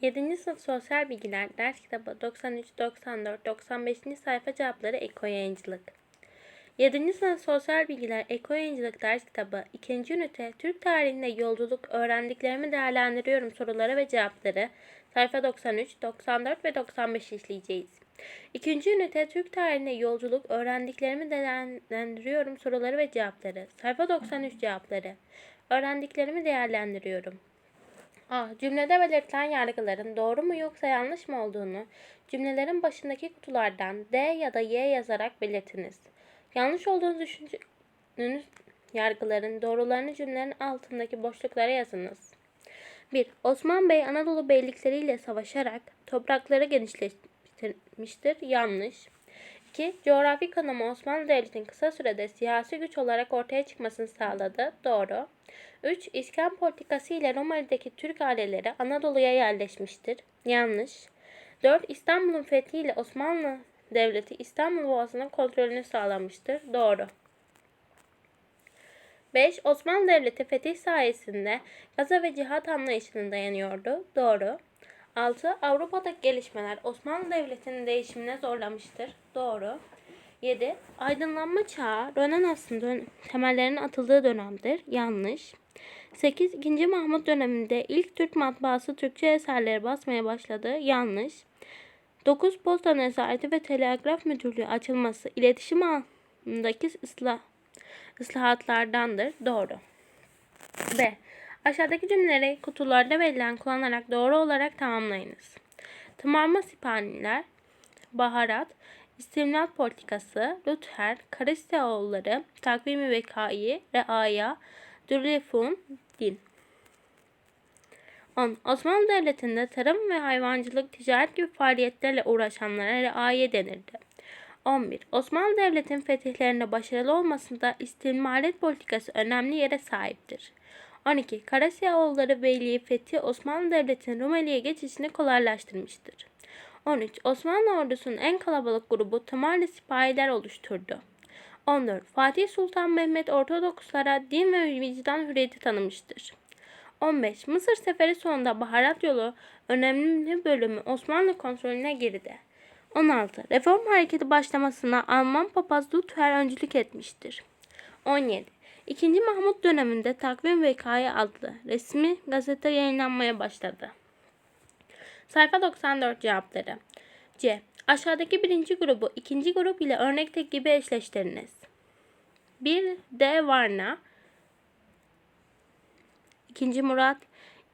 7. sınıf sosyal bilgiler ders kitabı 93, 94, 95. sayfa cevapları Eko Yayıncılık. 7. sınıf sosyal bilgiler Eko Yayıncılık ders kitabı 2. ünite Türk tarihinde yolculuk öğrendiklerimi değerlendiriyorum soruları ve cevapları sayfa 93, 94 ve 95 işleyeceğiz. 2. ünite Türk tarihinde yolculuk öğrendiklerimi değerlendiriyorum soruları ve cevapları sayfa 93 cevapları öğrendiklerimi değerlendiriyorum. A. Cümlede belirtilen yargıların doğru mu yoksa yanlış mı olduğunu cümlelerin başındaki kutulardan D ya da Y yazarak belirtiniz. Yanlış olduğunu düşündüğünüz yargıların doğrularını cümlelerin altındaki boşluklara yazınız. 1. Osman Bey Anadolu beylikleriyle savaşarak toprakları genişletmiştir. Yanlış. 2. Coğrafi konumu Osmanlı Devleti'nin kısa sürede siyasi güç olarak ortaya çıkmasını sağladı. Doğru. 3. İskan politikası ile Rumeli'deki Türk aileleri Anadolu'ya yerleşmiştir. Yanlış. 4. İstanbul'un fethiyle Osmanlı Devleti İstanbul Boğazı'nın kontrolünü sağlamıştır. Doğru. 5. Osmanlı Devleti fetih sayesinde gaza ve cihat anlayışına dayanıyordu. Doğru. 6. Avrupa'daki gelişmeler Osmanlı Devleti'nin değişimine zorlamıştır. Doğru. 7. Aydınlanma çağı Rönesans'ın temellerinin atıldığı dönemdir. Yanlış. 8. 2. Mahmut döneminde ilk Türk matbaası Türkçe eserleri basmaya başladı. Yanlış. 9. Posta Nezareti ve Telegraf Müdürlüğü açılması iletişim alanındaki ıslah, ıslahatlardandır. Doğru. B. Aşağıdaki cümleleri kutularda verilen kullanarak doğru olarak tamamlayınız. Tımarma sipaniler, baharat, istimlat politikası, Luther, Karisteoğulları, takvimi vekai, reaya, dürlefun, din. 10. Osmanlı Devleti'nde tarım ve hayvancılık, ticaret gibi faaliyetlerle uğraşanlara reaye denirdi. 11. Osmanlı Devleti'nin fetihlerinde başarılı olmasında istimlaret politikası önemli yere sahiptir. 12. Karasiyaoğulları Beyliği fethi Osmanlı Devleti'nin Rumeli'ye geçişini kolaylaştırmıştır. 13. Osmanlı ordusunun en kalabalık grubu Tımarlı sipahiler oluşturdu. 14. Fatih Sultan Mehmet Ortodokslara din ve vicdan hürriyeti tanımıştır. 15. Mısır seferi sonunda baharat yolu önemli bölümü Osmanlı kontrolüne girdi. 16. Reform hareketi başlamasına Alman papaz Luther öncülük etmiştir. 17. 2. Mahmut döneminde Takvim Vekayı adlı resmi gazete yayınlanmaya başladı. Sayfa 94 cevapları. C. Aşağıdaki birinci grubu ikinci grup ile örnekteki gibi eşleştiriniz. 1. D. Varna 2. Murat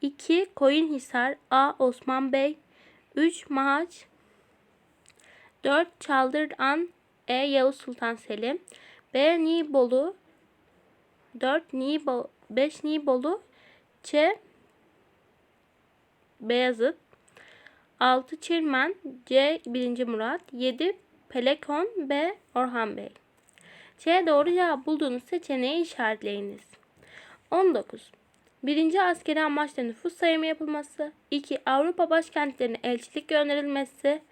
2. Koyunhisar A. Osman Bey 3. Mahaç 4. Çaldıran E. Yavuz Sultan Selim B. Nibolu 4. Nibolu 5. Nibolu Ç. Beyazıt 6. Çirmen C. 1. Murat 7. Pelekon B. Orhan Bey Ç. Doğru cevap bulduğunuz seçeneği işaretleyiniz. 19. Birinci askeri amaçla nüfus sayımı yapılması. 2. Avrupa başkentlerine elçilik gönderilmesi.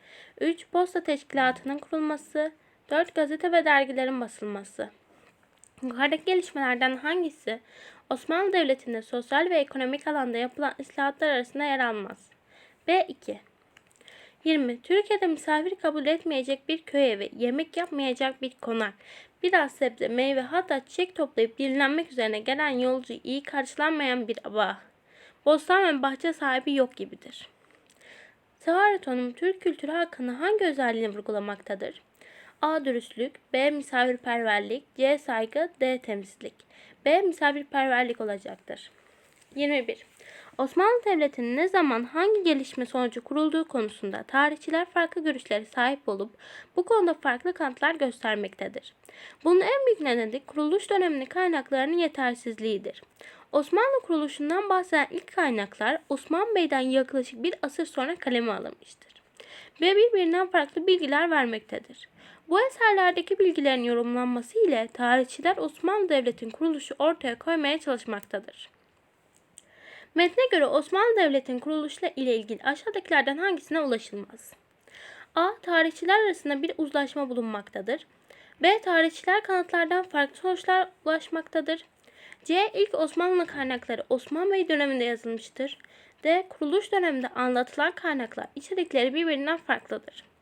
3. Posta teşkilatının kurulması. 4. Gazete ve dergilerin basılması. Yukarıdaki gelişmelerden hangisi Osmanlı Devleti'nde sosyal ve ekonomik alanda yapılan islahatlar arasında yer almaz? B2 20. Türkiye'de misafir kabul etmeyecek bir köy evi, yemek yapmayacak bir konak, biraz sebze, meyve hatta çiçek toplayıp dinlenmek üzerine gelen yolcu iyi karşılanmayan bir bağ. Bostan ve bahçe sahibi yok gibidir. Sevaretonum Türk kültürü hakkında hangi özelliğini vurgulamaktadır? A. Dürüstlük B. Misafirperverlik C. Saygı D. Temizlik B. Misafirperverlik olacaktır. 21. Osmanlı Devleti'nin ne zaman hangi gelişme sonucu kurulduğu konusunda tarihçiler farklı görüşlere sahip olup bu konuda farklı kanıtlar göstermektedir. Bunun en büyük nedeni kuruluş döneminin kaynaklarının yetersizliğidir. Osmanlı kuruluşundan bahseden ilk kaynaklar Osman Bey'den yaklaşık bir asır sonra kaleme alınmıştır ve birbirinden farklı bilgiler vermektedir. Bu eserlerdeki bilgilerin yorumlanması ile tarihçiler Osmanlı Devleti'nin kuruluşu ortaya koymaya çalışmaktadır. Metne göre Osmanlı Devleti'nin kuruluşla ile ilgili aşağıdakilerden hangisine ulaşılmaz? A. Tarihçiler arasında bir uzlaşma bulunmaktadır. B. Tarihçiler kanıtlardan farklı sonuçlar ulaşmaktadır. C. İlk Osmanlı kaynakları Osman Bey döneminde yazılmıştır. D. Kuruluş döneminde anlatılan kaynaklar içerikleri birbirinden farklıdır.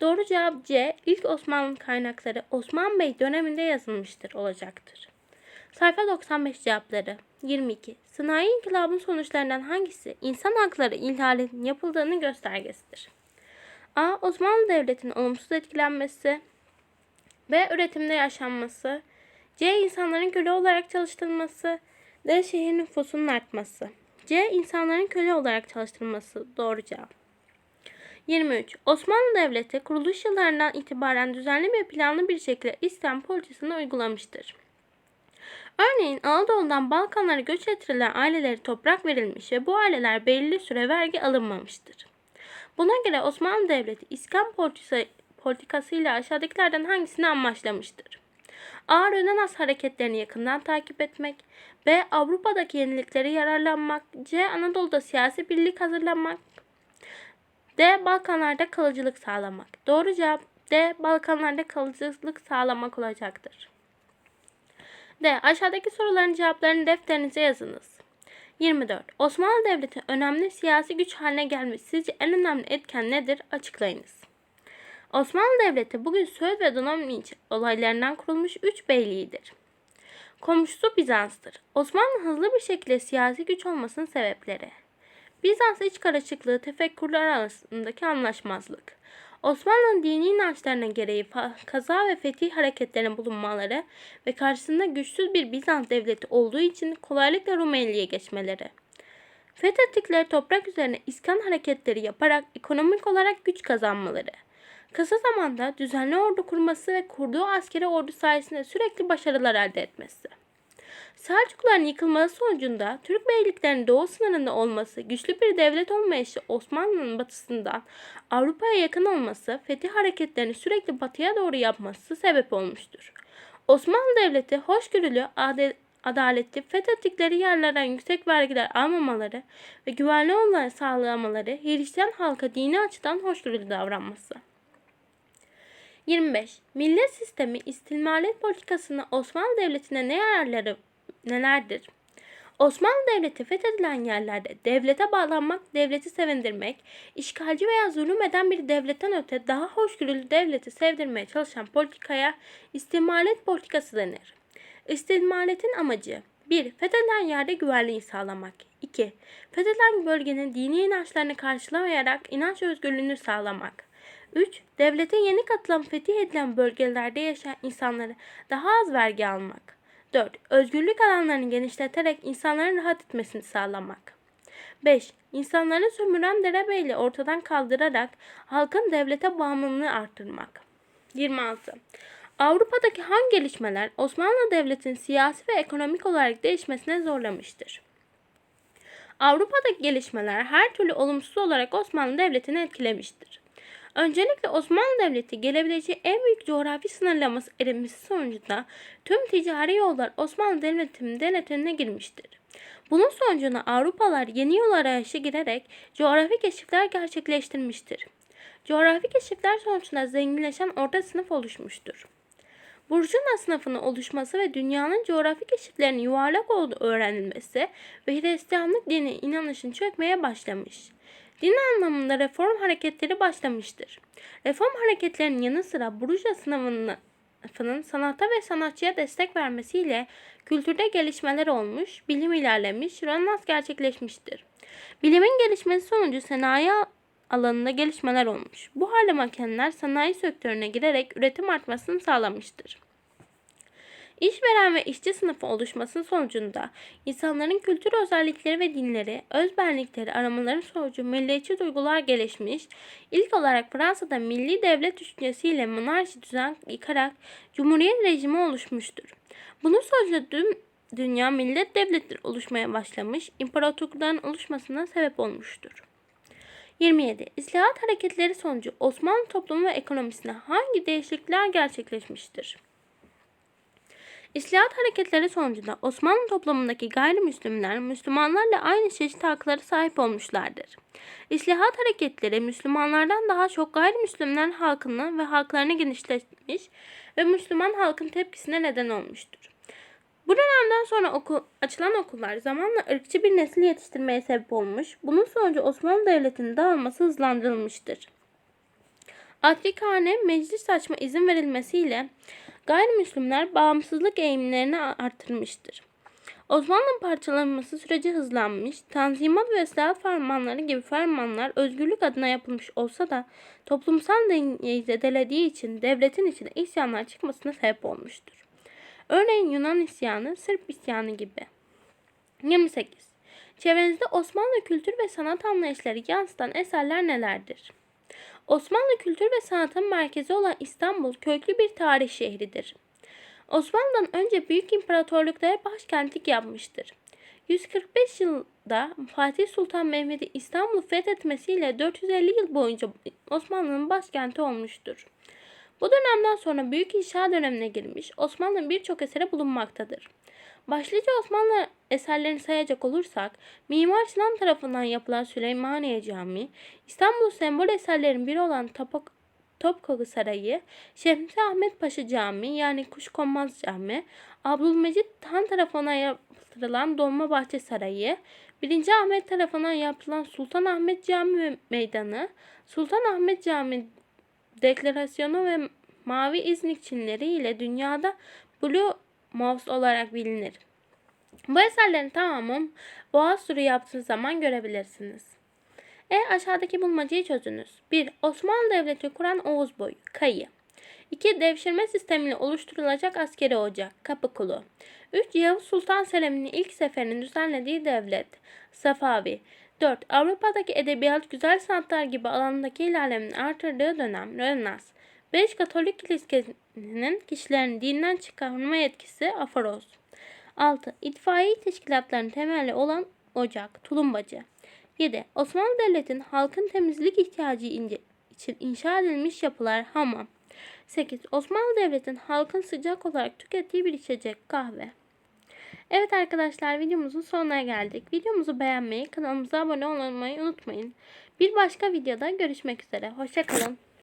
Doğru cevap C. İlk Osmanlı kaynakları Osman Bey döneminde yazılmıştır olacaktır. Sayfa 95 cevapları 22. Sanayi inkılabının sonuçlarından hangisi insan hakları ihlalinin yapıldığını göstergesidir? A. Osmanlı Devleti'nin olumsuz etkilenmesi B. Üretimde yaşanması C. insanların köle olarak çalıştırılması D. Şehir nüfusunun artması C. insanların köle olarak çalıştırılması doğru cevap. 23. Osmanlı Devleti kuruluş yıllarından itibaren düzenli ve planlı bir şekilde İslam politikasını uygulamıştır. Örneğin Anadolu'dan Balkanlara göç ettirilen ailelere toprak verilmiş ve bu aileler belirli süre vergi alınmamıştır. Buna göre Osmanlı Devleti İslam politikası ile aşağıdakilerden hangisini amaçlamıştır? A. Rönesans hareketlerini yakından takip etmek. B. Avrupa'daki yeniliklere yararlanmak. C. Anadolu'da siyasi birlik hazırlamak. D. Balkanlarda kalıcılık sağlamak. Doğru cevap D. Balkanlarda kalıcılık sağlamak olacaktır. D. Aşağıdaki soruların cevaplarını defterinize yazınız. 24. Osmanlı Devleti önemli siyasi güç haline gelmiş sizce en önemli etken nedir? Açıklayınız. Osmanlı Devleti bugün Söğüt ve Dolmabahçe olaylarından kurulmuş üç beyliğidir. Komşusu Bizans'tır. Osmanlı hızlı bir şekilde siyasi güç olmasının sebepleri. Bizans iç karışıklığı tefekkürler arasındaki anlaşmazlık. Osmanlı'nın dini inançlarına gereği kaza ve fetih hareketlerinin bulunmaları ve karşısında güçsüz bir Bizans devleti olduğu için kolaylıkla Rumeli'ye geçmeleri. Fethettikleri toprak üzerine iskan hareketleri yaparak ekonomik olarak güç kazanmaları. Kısa zamanda düzenli ordu kurması ve kurduğu askeri ordu sayesinde sürekli başarılar elde etmesi. Selçukluların yıkılması sonucunda Türk beyliklerinin doğu sınırında olması, güçlü bir devlet olmayışı Osmanlı'nın batısından Avrupa'ya yakın olması, fetih hareketlerini sürekli batıya doğru yapması sebep olmuştur. Osmanlı Devleti hoşgörülü, adaletli, fethettikleri yerlerden yüksek vergiler almamaları ve güvenli onları sağlamaları, Hristiyan halka dini açıdan hoşgörülü davranması. 25. Millet sistemi istilmalet politikasının Osmanlı Devleti'ne ne yararları nelerdir? Osmanlı Devleti fethedilen yerlerde devlete bağlanmak, devleti sevindirmek, işgalci veya zulüm eden bir devletten öte daha hoşgörülü devleti sevdirmeye çalışan politikaya istimalet politikası denir. İstimaletin amacı 1. Fethedilen yerde güvenliği sağlamak. 2. Fethedilen bölgenin dini inançlarını karşılamayarak inanç özgürlüğünü sağlamak. 3. Devlete yeni katılan fetih edilen bölgelerde yaşayan insanları daha az vergi almak. 4. Özgürlük alanlarını genişleterek insanların rahat etmesini sağlamak. 5. İnsanların sömüren derebeyli ortadan kaldırarak halkın devlete bağımlılığını arttırmak. 26. Avrupa'daki hangi gelişmeler Osmanlı Devleti'nin siyasi ve ekonomik olarak değişmesine zorlamıştır? Avrupa'daki gelişmeler her türlü olumsuz olarak Osmanlı Devleti'ni etkilemiştir. Öncelikle Osmanlı Devleti gelebileceği en büyük coğrafi sınırlaması erinmesi sonucunda tüm ticari yollar Osmanlı Devleti'nin denetimine girmiştir. Bunun sonucunda Avrupalılar yeni yol arayışı girerek coğrafi keşifler gerçekleştirmiştir. Coğrafi keşifler sonucunda zenginleşen orta sınıf oluşmuştur. Burjuva sınıfının oluşması ve dünyanın coğrafi keşiflerinin yuvarlak olduğu öğrenilmesi ve Hristiyanlık dini inanışın çökmeye başlamış. Din anlamında reform hareketleri başlamıştır. Reform hareketlerinin yanı sıra Burjuva sınıfının sanata ve sanatçıya destek vermesiyle kültürde gelişmeler olmuş, bilim ilerlemiş, Rönesans gerçekleşmiştir. Bilimin gelişmesi sonucu sanayi alanında gelişmeler olmuş. Bu halde makineler sanayi sektörüne girerek üretim artmasını sağlamıştır. İşveren ve işçi sınıfı oluşmasının sonucunda insanların kültür özellikleri ve dinleri, özbenlikleri aramaların sonucu milliyetçi duygular gelişmiş, ilk olarak Fransa'da milli devlet düşüncesiyle monarşi düzen yıkarak cumhuriyet rejimi oluşmuştur. Bunun sonucunda tüm dünya millet devletleri oluşmaya başlamış, imparatorlukların oluşmasına sebep olmuştur. 27. İslahat hareketleri sonucu Osmanlı toplumu ve ekonomisine hangi değişiklikler gerçekleşmiştir? İslahat hareketleri sonucunda Osmanlı toplumundaki gayrimüslimler Müslümanlarla aynı çeşit haklara sahip olmuşlardır. İslahat hareketleri Müslümanlardan daha çok gayrimüslimler halkını ve halklarını genişletmiş ve Müslüman halkın tepkisine neden olmuştur. Bu dönemden sonra okul, açılan okullar zamanla ırkçı bir nesil yetiştirmeye sebep olmuş. Bunun sonucu Osmanlı Devleti'nin dağılması hızlandırılmıştır. Afrikane meclis açma izin verilmesiyle gayrimüslimler bağımsızlık eğilimlerini artırmıştır. Osmanlı'nın parçalanması süreci hızlanmış, tanzimat ve ıslahat fermanları gibi fermanlar özgürlük adına yapılmış olsa da toplumsal dengeyi zedelediği için devletin içinde isyanlar çıkmasına sebep olmuştur. Örneğin Yunan isyanı, Sırp isyanı gibi. 28. Çevrenizde Osmanlı kültür ve sanat anlayışları yansıtan eserler nelerdir? Osmanlı kültür ve sanatın merkezi olan İstanbul köklü bir tarih şehridir. Osmanlı'dan önce büyük imparatorluklara başkentlik yapmıştır. 145 yılda Fatih Sultan Mehmet'i İstanbul'u fethetmesiyle 450 yıl boyunca Osmanlı'nın başkenti olmuştur. Bu dönemden sonra büyük inşa dönemine girmiş Osmanlı'nın birçok eseri bulunmaktadır. Başlıca Osmanlı eserlerini sayacak olursak, Mimar Sinan tarafından yapılan Süleymaniye Camii, İstanbul sembol eserlerin biri olan Topak Topkapı Sarayı, Şemsi Ahmet Paşa Camii yani Kuşkonmaz Cami, Abdülmecit Han tarafından yaptırılan Dolmabahçe Sarayı, 1. Ahmet tarafından yapılan Sultan Ahmet Camii Meydanı, Sultan Ahmet Camii Deklarasyonu ve Mavi İznik Çinleri ile dünyada Blue Mouse olarak bilinir. Bu eserlerin tamamını Boğaz turu yaptığınız zaman görebilirsiniz. E aşağıdaki bulmacayı çözünüz. 1. Osmanlı Devleti kuran Oğuz boyu, kayı. 2. Devşirme sistemiyle oluşturulacak askeri ocak, Kapıkulu. 3. Yavuz Sultan Selim'in ilk seferini düzenlediği devlet, Safavi. 4. Avrupa'daki edebiyat, güzel sanatlar gibi alanındaki ilerlemenin artırdığı dönem, Rönesans. 5. Katolik kilisesinin kişilerin dinden çıkarma yetkisi, Aforoz. 6. İtfaiye teşkilatlarının temeli olan ocak, tulumbacı. 7. Osmanlı Devleti'nin halkın temizlik ihtiyacı için inşa edilmiş yapılar, hamam. 8. Osmanlı Devleti'nin halkın sıcak olarak tükettiği bir içecek, kahve. Evet arkadaşlar videomuzun sonuna geldik. Videomuzu beğenmeyi, kanalımıza abone olmayı unutmayın. Bir başka videoda görüşmek üzere. Hoşçakalın.